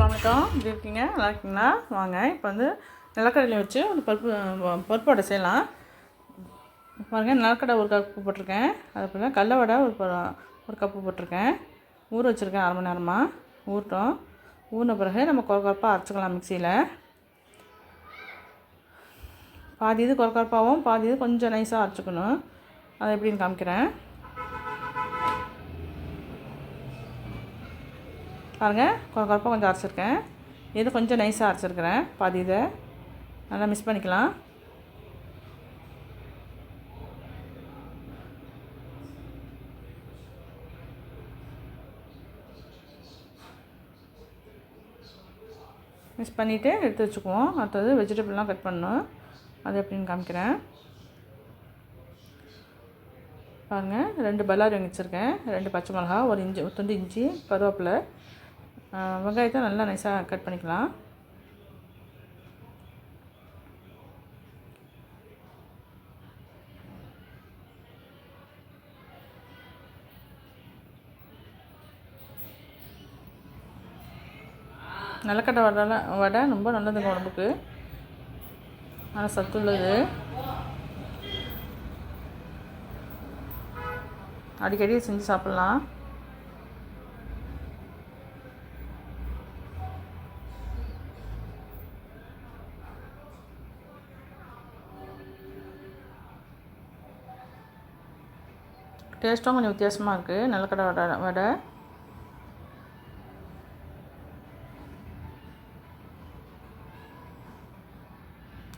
வணக்கம். எப்படி இருக்கீங்க? நல்லா இருக்கீங்களா? வாங்க இப்போ வந்து நிலக்கடலையை வச்சு ஒரு பருப்பு பருப்பு வடை செய்யலாம். பாருங்கள் நிலக்கடை ஒரு கப்பு போட்டிருக்கேன். அது போல் கடல வடை ஒரு ஒரு கப்பு போட்டிருக்கேன். ஊற வச்சுருக்கேன் அரை மணி நேரமாக ஊறட்டும். ஊறின பிறகு நம்ம குறப்பாக அரைச்சிக்கலாம் மிக்சியில். பாதி இது குறப்பாகவும் பாதி இது கொஞ்சம் நைஸாக அரைச்சிக்கணும். அதை எப்படின்னு காமிக்கிறேன். பாருங்கள் குறப்பாக கொஞ்சம் அரைச்சிருக்கேன். இது கொஞ்சம் நைஸாக அரைச்சிருக்கிறேன். பாதி இதை. நல்லா மிக்ஸ் பண்ணிக்கலாம். மிக்ஸ் பண்ணிவிட்டு எடுத்து வச்சுக்குவோம். அடுத்தது வெஜிடபிள்லாம் கட் பண்ணணும். அது எப்படின்னு காமிக்கிறேன். பாருங்கள் ரெண்டு பல்லாரி வாங்கி வச்சுருக்கேன். ரெண்டு பச்சை மிளகா ஒரு இஞ்சி ஒரு துண்டு இஞ்சி கருவேப்பிலை வெங்காயத்தை நல்லா நைஸாக கட் பண்ணிக்கலாம். நிலக்கடலை வடை வடை ரொம்ப நல்லதுங்க உடம்புக்கு. நல்லா சத்துள்ளது. அடிக்கடி செஞ்சு சாப்பிட்லாம். டேஸ்ட்டும் கொஞ்சம் வித்தியாசமாக இருக்குது நிலக்கடை வடை வடை.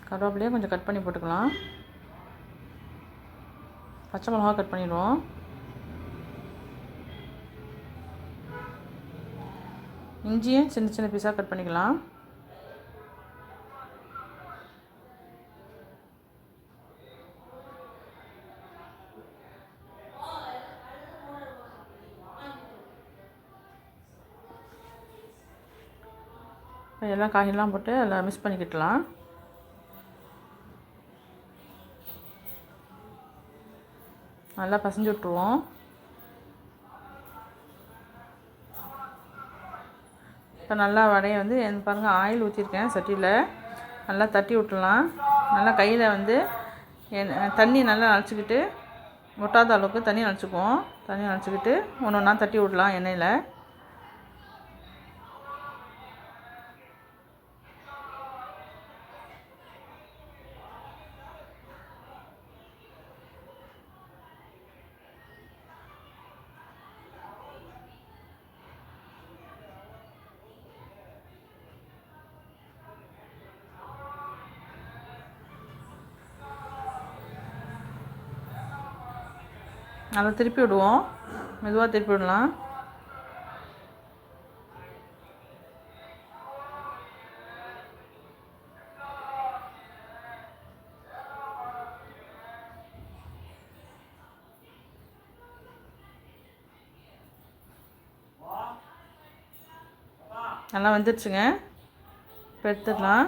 கருவேப்பிலையே கொஞ்சம் கட் பண்ணி போட்டுக்கலாம். பச்சை மிளகா கட் பண்ணிடுவோம். இஞ்சியும் சின்ன சின்ன பீஸாக கட் பண்ணிக்கலாம். எல்லாம் காயெல்லாம் போட்டு எல்லாம் மிக்ஸ் பண்ணிக்கிட்டலாம். நல்லா பசஞ்சு விட்ருவோம் இப்போ நல்லா வடையை வந்து என் பாருங்கள் ஆயில் ஊற்றிருக்கேன் சட்டியில். நல்லா தட்டி விட்டுலாம் நல்லா கையில் வந்து எண் தண்ணி நல்லா நினச்சிக்கிட்டு ஒட்டாத அளவுக்கு தண்ணி நினச்சிக்குவோம் தண்ணி நினச்சிக்கிட்டு ஒன்று ஒன்றா தட்டி விடலாம் எண்ணெயில். நல்லா திருப்பி விடுவோம். மெதுவாக திருப்பி விடலாம். நல்லா வந்துடுச்சுங்க இப்போ எடுத்துடலாம்.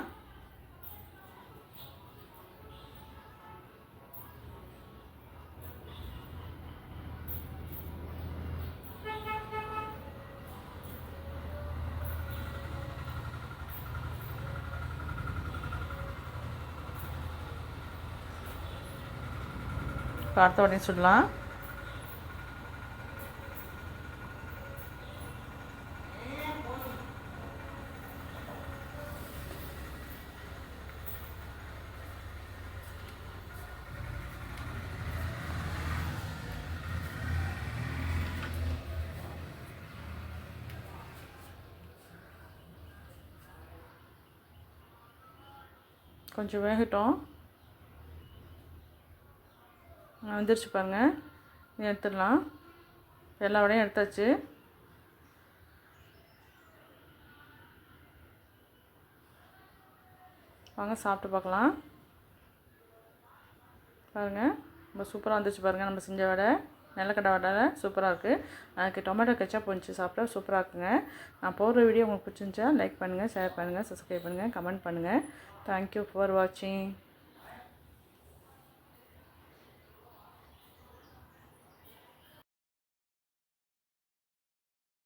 இப்போ அடுத்த வடையும் சுடலாம். கொஞ்சம் வேகட்டும். வந்துருச்சு பாருங்கள் எடுத்துடலாம். எல்லா வடையும் எடுத்தாச்சு. வாங்க சாப்பிட்டு பார்க்கலாம். பாருங்கள் ரொம்ப சூப்பராக வந்துச்சு பாருங்கள் நம்ம செஞ்ச வடை. நிலக்கடை வடை சூப்பராக இருக்குது அதுக்கு டொமேட்டோ கெச்சப் வந்துச்சு சாப்பிட்டா சூப்பராக இருக்குங்க. நான் போடுற வீடியோ உங்களுக்கு பிடிச்சிருந்துச்சா லைக் பண்ணுங்கள் ஷேர் பண்ணுங்கள் சப்ஸ்கிரைப் பண்ணுங்கள் கமெண்ட் பண்ணுங்கள் தேங்க்யூ ஃபார் வாட்சிங்